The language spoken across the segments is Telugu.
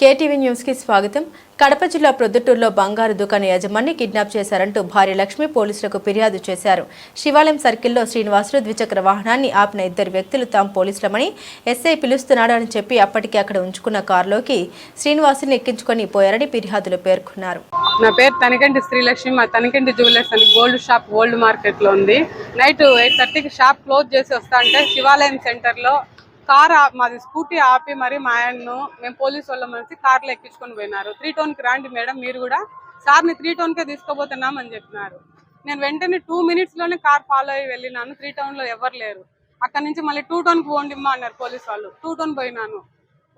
కేటీవీ న్యూస్కి స్వాగతం. కడప జిల్లా ప్రొద్దుటూరులో బంగారు దుకాణ యజమాని కిడ్నాప్ చేశారంటూ భార్య లక్ష్మి పోలీసులకు ఫిర్యాదు చేశారు. శివాలయం సర్కిల్లో శ్రీనివాసులు ద్విచక్ర వాహనాన్ని ఆపిన ఇద్దరు వ్యక్తులు తాము పోలీసులమని ఎస్ఐ పిలుస్తున్నాడు అని చెప్పి అప్పటికే అక్కడ ఉంచుకున్న కారులోకి శ్రీనివాసుని ఎక్కించుకొని పోయారని ఫిర్యాదులు పేర్కొన్నారు. నా పేరు తనకంటి శ్రీలక్ష్మి. మా తనకంటి జ్యువెలర్స్ అని గోల్డ్ షాప్ ఓల్డ్ మార్కెట్లో ఉంది. నైట్ ఎయిట్ థర్టీకి షాప్ క్లోజ్ చేసి వస్తా అంటే శివాలయం సెంటర్లో కార్ ఆ- మాది స్కూటీ ఆపి మరి మా ఆయన్ను మేము పోలీసు వాళ్ళ మనిషి కార్లో ఎక్కించుకొని పోయినారు. త్రీ టోన్కి కి మేడం మీరు కూడా. సార్ని త్రీ టోన్కే తీసుకోబోతున్నాం అని చెప్పినారు. నేను వెంటనే టూ మినిట్స్లోనే కార్ ఫాలో అయ్యి వెళ్ళినాను. త్రీ టౌన్లో ఎవరు లేరు. అక్కడ నుంచి మళ్ళీ టూ టౌన్కి పోండిమ్మా అన్నారు పోలీస్ వాళ్ళు. టూ టౌన్ పోయినాను.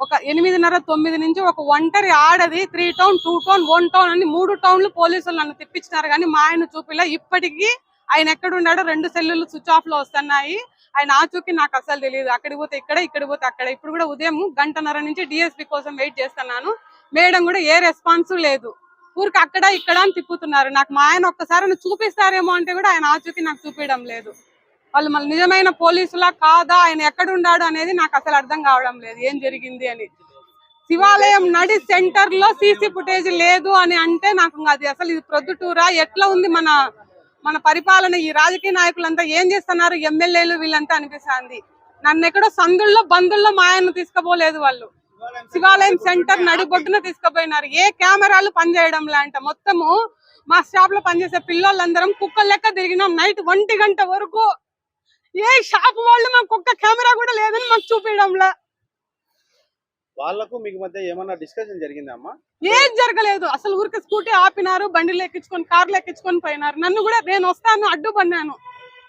ఒక ఎనిమిదిన్నర తొమ్మిది నుంచి ఒక ఒంటరి ఆడది three town two town one town అని మూడు టౌన్లు పోలీసులు నన్ను తెప్పించినారు. కానీ మా ఆయన చూపిలా ఇప్పటికీ ఆయన ఎక్కడున్నాడో రెండు సెల్లులు స్విచ్ ఆఫ్లో వస్తున్నాయి. ఆయన ఆచూకీ నాకు అసలు తెలియదు అక్కడికి పోతే ఇక్కడ ఇక్కడ పోతే అక్కడ. ఇప్పుడు కూడా ఉదయం గంటన్నర నుంచి డిఎస్పీ కోసం వెయిట్ చేస్తున్నాను. మేడం కూడా ఏ రెస్పాన్స్ లేదు. ఊరికి అక్కడ ఇక్కడ అని తిప్పుతున్నారు. నాకు మా ఆయన ఒక్కసారి చూపిస్తారేమో అంటే కూడా ఆయన ఆచూకీ నాకు చూపించడం లేదు. వాళ్ళు మళ్ళీ నిజమైన పోలీసులా కాదా ఆయన ఎక్కడ ఉన్నాడు అనేది నాకు అసలు అర్థం కావడం లేదు. ఏం జరిగింది అని. శివాలయం నడి సెంటర్లో సీసీ ఫుటేజ్ లేదు అని అంటే నాకు ఇంకా అది అసలు ఇది ప్రొద్దుటూరా? ఎట్లా ఉంది మన మన పరిపాలన ఈ రాజకీయ నాయకులంతా ఏం చేస్తున్నారు? ఎమ్మెల్యేలు వీళ్ళంతా అనిపిస్తుంది. నన్ను ఎక్కడో సందుల్లో బంధుల్లో మా ఆయన తీసుకుపోలేదు వాళ్ళు. శివాలయం సెంటర్ నడిబొడ్డున తీసుకుపోయినారు. ఏ కెమెరాలు పనిచేయడం లాంట మొత్తము మా షాప్లో పనిచేసే పిల్లలందరం కుక్క లెక్క తిరిగినాం. నైట్ ఒంటి గంట వరకు ఏ షాప్ వాళ్ళు మాకు కుక్క కెమెరా కూడా లేదని మాకు చూపించడంలా వాళ్ళకు మీకు మధ్య ఏమన్నా డిస్కషన్ జరిగిందా అమ్మా? ఏం జరగలేదు. అసలు ఊరికి స్కూటీ ఆపినారు బండిలో ఎక్కించుకొని కార్లో ఎక్కించుకొని పోయినారు. నన్ను కూడా నేను వస్తాను అడ్డుపడినాను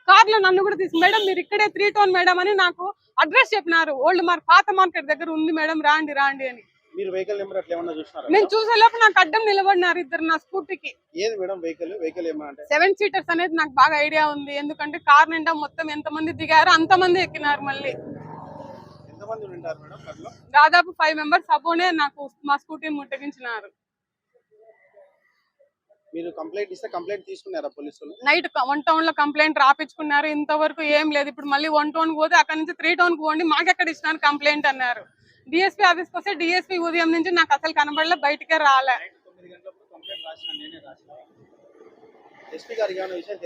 కార్లో నన్ను కూడా తీసి మేడం మీరు ఇక్కడే త్రీ టౌన్ మేడం అని నాకు అడ్రస్ చెప్పినారు. ఓల్డ్ మార్క్ పాత మార్కెట్ దగ్గర ఉంది మేడం రాండి రాండి అని. మీరు వెహికల్ నెంబర్ అట్లా ఏమన్నా చూసినారా నేను చూసే లోపు నాకు అడ్డం నిలబడినారు ఇద్దరు నా స్కూటీకి. ఏది మేడం వెహికల్ వెహికల్ ఏమన్నా సెవెన్ సీటర్స్ అనేది నాకు బాగా ఐడియా ఉంది. ఎందుకంటే కార్ నిండా మొత్తం ఎంతమంది దిగారో అంతమంది ఎక్కినారు మళ్ళీ ఎంతమంది ఉంటారు మేడం అందులో దాదాపు ఫైవ్ మెంబర్స్ అపోనే నాకు మా స్కూటీని ముట్టగించినారు మీరు కంప్లైంట్ ఇస్తే కంప్లైంట్ తీసుకున్నారా పోలీసులు? నైట్ వన్ టౌన్లో కంప్లైంట్ రాపించుకున్నారు. ఇంతవరకు ఏం లేదు. ఇప్పుడు మళ్ళీ వన్ టౌన్ పోతే అక్కడ నుంచి త్రీ టౌన్కు పోండి మాకెక్కడ ఇచ్చినారు కంప్లైంట్ అన్నారు. డిఎస్పీ ఆఫీస్కి వస్తే డిఎస్పీ ఉదయం నుంచి నాకు అసలు కనబడలే బయటకే రాలే. ఎస్పీ గారికి ఏమైనా విషయం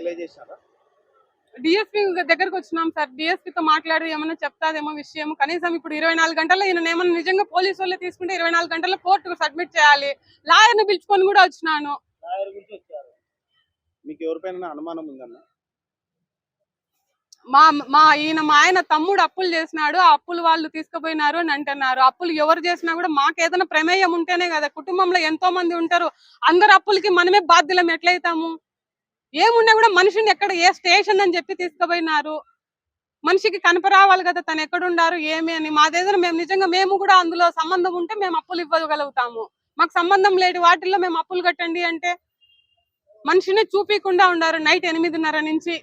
డిఎస్పీ దగ్గరకు వచ్చినాం సార్. DSP తో మాట్లాడి ఏమైనా చెప్తాదేమో విషయం. కనీసం ఇప్పుడు ఇరవై నాలుగు గంటల్లో ఈయన ఏమన్నా నిజంగా పోలీసు వాళ్ళే తీసుకుంటే ఇరవై నాలుగు గంటల్లో కోర్టుకు సబ్మిట్ చేయాలి. లాయర్ని పిలుచుకొని కూడా వచ్చినాను. మీకు ఎవరిపైన అనుమానం ఉందన్న? మా మా ఈయన మా ఆయన తమ్ముడు అప్పులు చేసినాడు. ఆ అప్పులు వాళ్ళు తీసుకుపోయినారు అని అంటున్నారు. అప్పులు ఎవరు చేసినా కూడా మాకు ఏదైనా ప్రమేయం ఉంటేనే కదా కుటుంబంలో ఎంతో మంది ఉంటారు. అందరు అప్పులకి మనమే బాధ్యులం. ఎట్లయితాము? ఏమున్నా కూడా మనిషిని ఎక్కడ ఏ స్టేషన్ అని చెప్పి తీసుకుపోయినారు. మనిషికి కనపరావాలి కదా తను ఎక్కడున్నారు ఏమి అని. మా దగ్గర మేము నిజంగా మేము కూడా అందులో సంబంధం ఉంటే మేము అప్పులు ఇవ్వగలుగుతాము. మాకు సంబంధం లేని వాటిల్లో మేము అప్పులు కట్టండి అంటే మనిషిని చూపించకుండా ఉండారు నైట్ ఎనిమిదిన్నర నుంచి.